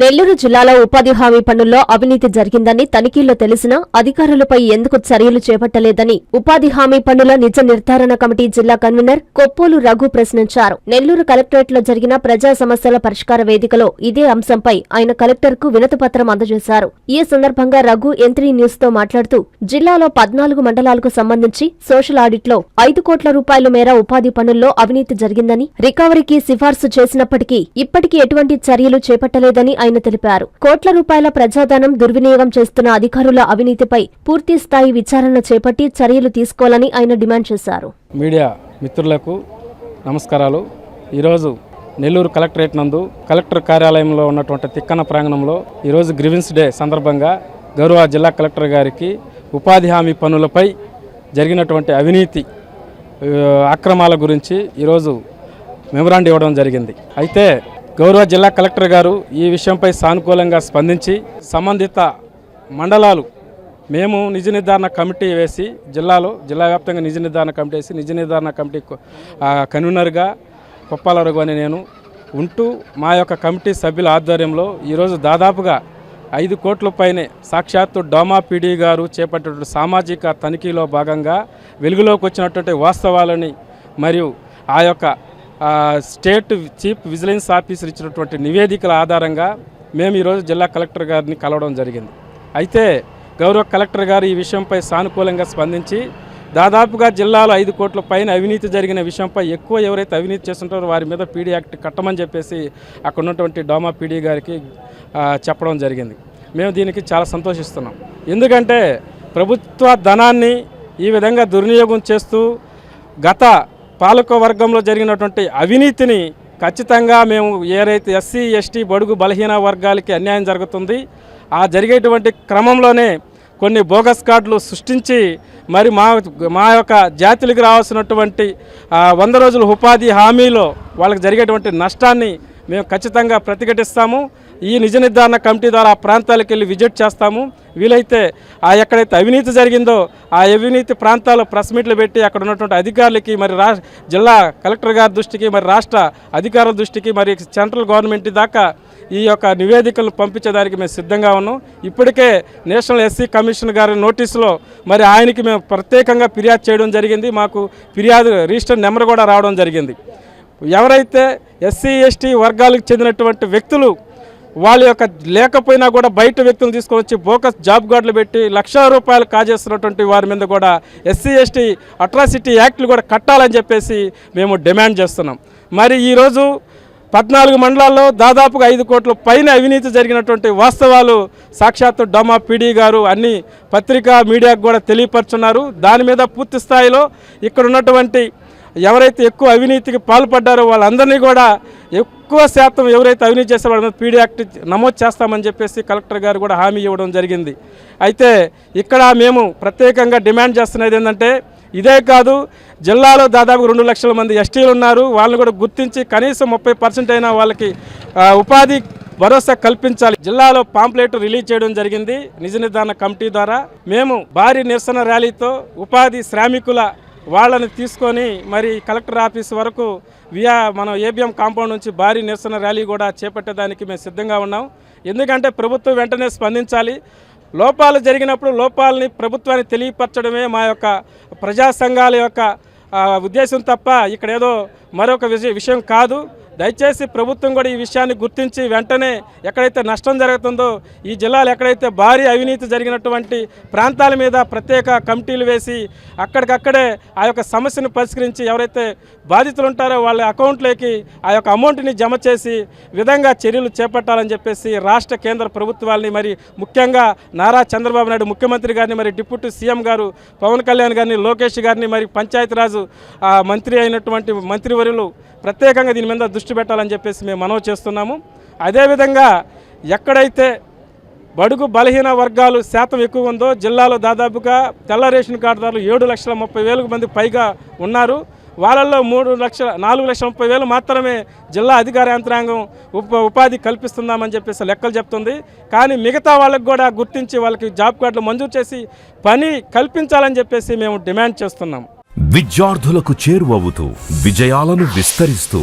నెల్లూరు జిల్లాలో ఉపాధి హామీ పనుల్లో అవినీతి జరిగిందని తనిఖీల్లో తెలిసినా అధికారులపై ఎందుకు చర్యలు చేపట్టలేదని ఉపాధి హామీ పనుల నిజ నిర్ధారణ కమిటీ జిల్లా కన్వీనర్ కొప్పోలు రఘు ప్రశ్నించారు. నెల్లూరు కలెక్టరేట్లో జరిగిన ప్రజా సమస్యల పరిష్కార వేదికలో ఇదే అంశంపై ఆయన కలెక్టర్కు వినతిపత్రం అందజేశారు. ఈ సందర్భంగా రఘు ఎంత్రీ న్యూస్తో మాట్లాడుతూ జిల్లాలో పద్నాలుగు మండలాలకు సంబంధించి సోషల్ ఆడిట్లో ఐదు కోట్ల రూపాయల మేర ఉపాధి పనుల్లో అవినీతి జరిగిందని రికవరీకి సిఫార్సు చేసినప్పటికీ ఇప్పటికీ ఎటువంటి చర్యలు చేపట్టలేదని ఆయన తెలిపారు. కోట్ల రూపాయల ప్రజాధనం దుర్వినియోగం చేస్తున్న అధికారుల అవినీతిపై పూర్తి స్థాయి విచారణ చేపట్టి చర్యలు తీసుకోవాలని ఆయన డిమాండ్ చేశారు. మీడియా మిత్రులకు నమస్కారాలు. ఈరోజు నెల్లూరు కలెక్టరేట్ నందు కలెక్టర్ కార్యాలయంలో ఉన్నటువంటి తిక్కన ప్రాంగణంలో ఈరోజు గ్రివిన్స్ డే సందర్భంగా గౌరవ జిల్లా కలెక్టర్ గారికి ఉపాధి హామీ పనులపై జరిగినటువంటి అవినీతి అక్రమాల గురించి ఈరోజు మెమరాండ్ ఇవ్వడం జరిగింది. అయితే గౌరవ జిల్లా కలెక్టర్ గారు ఈ విషయంపై సానుకూలంగా స్పందించి సంబంధిత మండలాలు మేము నిజ నిర్ధారణ కమిటీ వేసి జిల్లాలో జిల్లా వ్యాప్తంగా నిజ నిర్ధారణ కమిటీ వేసి నిజ నిర్ధారణ కమిటీ కన్వీనర్గా కొప్పాల అని నేను ఉంటూ మా యొక్క కమిటీ సభ్యుల ఆధ్వర్యంలో ఈరోజు దాదాపుగా ఐదు కోట్ల పైనే సాక్షాత్తు డోమా పీడీ గారు చేపట్టినటువంటి సామాజిక తనిఖీలో భాగంగా వెలుగులోకి వచ్చినటువంటి వాస్తవాలని మరియు ఆ యొక్క స్టేట్ చీఫ్ విజిలెన్స్ ఆఫీసర్ ఇచ్చినటువంటి నివేదికల ఆధారంగా మేము ఈరోజు జిల్లా కలెక్టర్ గారిని కలవడం జరిగింది. అయితే గౌరవ కలెక్టర్ గారు ఈ విషయంపై సానుకూలంగా స్పందించి దాదాపుగా జిల్లాలో ఐదు కోట్ల పైన అవినీతి జరిగిన విషయంపై ఎక్కువ ఎవరైతే అవినీతి చేస్తుంటారో వారి మీద పీడీ యాక్ట్ కట్టమని చెప్పేసి అక్కడ ఉన్నటువంటి డోమా పీడీ గారికి చెప్పడం జరిగింది. మేము దీనికి చాలా సంతోషిస్తున్నాం. ఎందుకంటే ప్రభుత్వ ధనాన్ని ఈ విధంగా దుర్వినియోగం చేస్తూ గత పాలక వర్గంలో జరిగినటువంటి అవినీతిని ఖచ్చితంగా మేము ఏదైతే ఎస్సీ ఎస్టీ బడుగు బలహీన వర్గాలకి అన్యాయం జరుగుతుంది. ఆ జరిగేటువంటి క్రమంలోనే కొన్ని బోగస్ కార్డులు సృష్టించి మరి మా మా యొక్క జాతులకు రావాల్సినటువంటి వంద రోజుల ఉపాధి హామీలో వాళ్ళకి జరిగేటువంటి నష్టాన్ని మేము ఖచ్చితంగా ప్రతిఘటిస్తాము. ఈ నిజ నిర్ధారణ కమిటీ ద్వారా ఆ ప్రాంతాలకు వెళ్ళి విజిట్ చేస్తాము. వీలైతే ఆ ఎక్కడైతే అవినీతి జరిగిందో ఆ అవినీతి ప్రాంతాలు ప్రెస్ మీట్లు పెట్టి అక్కడ ఉన్నటువంటి అధికారులకి మరి రా జిల్లా కలెక్టర్ గారి దృష్టికి మరి రాష్ట్ర అధికారుల దృష్టికి మరి సెంట్రల్ గవర్నమెంట్ దాకా ఈ యొక్క నివేదికలు పంపించేదానికి మేము సిద్ధంగా ఉన్నాం. ఇప్పటికే నేషనల్ ఎస్సీ కమిషన్ గారి నోటీసులో మరి ఆయనకి మేము ప్రత్యేకంగా ఫిర్యాదు చేయడం జరిగింది. మాకు ఫిర్యాదు రిజిస్టర్ నెంబర్ కూడా రావడం జరిగింది. ఎవరైతే ఎస్సీ ఎస్టీ వర్గాలకు చెందినటువంటి వ్యక్తులు వాళ్ళ యొక్క లేకపోయినా కూడా బయట వ్యక్తులు తీసుకొని వచ్చి బోకస్ జాబ్ గార్డులు పెట్టి లక్ష రూపాయలు కాజేస్తున్నటువంటి వారి మీద కూడా ఎస్సీ ఎస్టీ అట్రాసిటీ యాక్ట్లు కూడా కట్టాలని చెప్పేసి మేము డిమాండ్ చేస్తున్నాం. మరి ఈరోజు పద్నాలుగు మండలాల్లో దాదాపుగా ఐదు కోట్ల పైన అవినీతి జరిగినటువంటి వాస్తవాలు సాక్షాత్తు డోమా పీడీ గారు అన్ని పత్రికా మీడియాకు కూడా తెలియపరుచున్నారు. దాని మీద పూర్తి స్థాయిలో ఇక్కడ ఉన్నటువంటి ఎవరైతే ఎక్కువ అవినీతికి పాల్పడ్డారో వాళ్ళందరినీ కూడా ఎక్కువ శాతం ఎవరైతే అవినీతి చేసే వాళ్ళ మీద పీడీ యాక్ట్ నమోదు చేస్తామని చెప్పేసి కలెక్టర్ గారు కూడా హామీ ఇవ్వడం జరిగింది. అయితే ఇక్కడ మేము ప్రత్యేకంగా డిమాండ్ చేస్తున్నది ఏంటంటే ఇదే కాదు జిల్లాలో దాదాపు రెండు లక్షల మంది ఎస్టీలు ఉన్నారు. వాళ్ళని కూడా గుర్తించి కనీసం ముప్పై పర్సెంట్ అయినా వాళ్ళకి ఉపాధి భరోసా కల్పించాలి. జిల్లాలో పాంప్లెట్ రిలీజ్ చేయడం జరిగింది నిజ నిర్ధారణ కమిటీ ద్వారా. మేము భారీ నిరసన ర్యాలీతో ఉపాధి శ్రామికుల వాళ్ళని తీసుకొని మరి కలెక్టర్ ఆఫీస్ వరకు వియా మనం ఏబిఎం కాంపౌండ్ నుంచి భారీ నిరసన ర్యాలీ కూడా చేపట్టేదానికి మేము సిద్ధంగా ఉన్నాం. ఎందుకంటే ప్రభుత్వం వెంటనే స్పందించాలి. లోపాలు జరిగినప్పుడు లోపాలని ప్రభుత్వానికి తెలియపరచడమే మా యొక్క ప్రజా సంఘాల యొక్క ఉద్దేశం తప్ప ఇక్కడ ఏదో మరొక విజయ విషయం కాదు. దయచేసి ప్రభుత్వం కూడా ఈ విషయాన్ని గుర్తించి వెంటనే ఎక్కడైతే నష్టం జరుగుతుందో ఈ జిల్లాలో ఎక్కడైతే భారీ అవినీతి జరిగినటువంటి ప్రాంతాల మీద ప్రత్యేక కమిటీలు వేసి అక్కడికక్కడే ఆ యొక్క సమస్యను పరిష్కరించి ఎవరైతే బాధితులు ఉంటారో వాళ్ళ అకౌంట్లోకి ఆ యొక్క అమౌంట్ని జమ చేసి విధంగా చర్యలు చేపట్టాలని చెప్పేసి రాష్ట్ర కేంద్ర ప్రభుత్వాలని మరి ముఖ్యంగా నారా చంద్రబాబు నాయుడు ముఖ్యమంత్రి గారిని మరి డిప్యూటీ సీఎం గారు పవన్ కళ్యాణ్ గారిని లోకేష్ గారిని మరి పంచాయతీరాజు ఆ, మంత్రి అయినటువంటి మంత్రివర్యులు ప్రత్యేకంగా దీని మీద దృష్టి పెట్టాలని చెప్పేసి మేము మనవి చేస్తున్నాము. అదేవిధంగా ఎక్కడైతే బడుగు బలహీన వర్గాలు శాతం ఎక్కువ ఉందో జిల్లాలో దాదాపుగా తెల్ల రేషన్ కార్డుదారులు ఏడు లక్షల ముప్పై వేలకు మంది పైగా ఉన్నారు. వాళ్ళల్లో మూడు లక్షల నాలుగు లక్షల ముప్పై వేలు మాత్రమే జిల్లా అధికార యంత్రాంగం ఉప ఉపాధి కల్పిస్తున్నామని చెప్పేసి లెక్కలు చెప్తుంది. కానీ మిగతా వాళ్ళకి కూడా గుర్తించి వాళ్ళకి జాబ్ కార్డులు మంజూరు చేసి పని కల్పించాలని చెప్పేసి మేము డిమాండ్ చేస్తున్నాం విద్యార్థులకు చేరువవుతూ విజయాలను విస్తరిస్తూ